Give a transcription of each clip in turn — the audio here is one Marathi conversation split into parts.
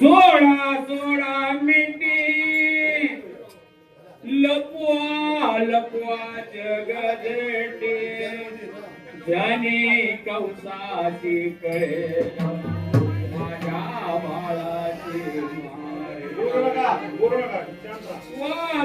सोळा सोळा मिनिटी लपवा लपवा जगदेटे ज्याने कौसाची कळे. माझ्या बाळाची माय.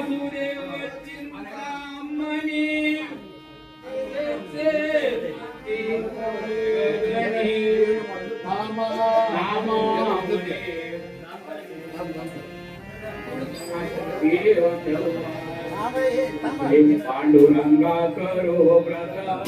પાંડુરંગા કરો પ્રતાપ.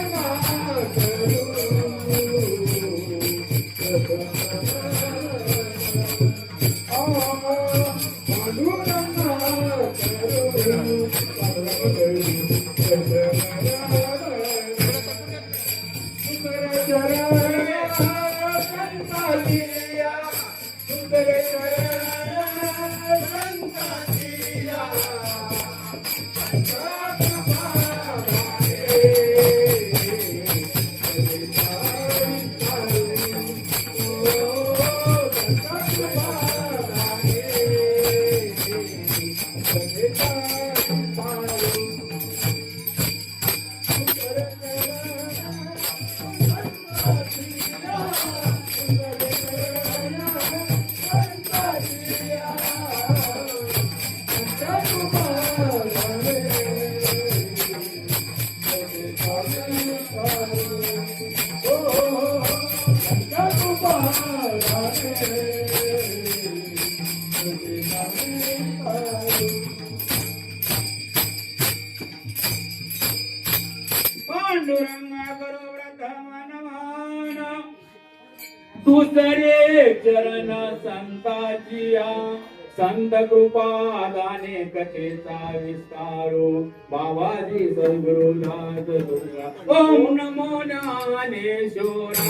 Yeah. पांडुरंगा करो व्रत मनमान दुसरे चरण संताचिया संत कृपा दाने कथेचा विस्तारो बाबाजी सद्गुरुदास दुर्गा ओम नमो ज्ञानेश्वरा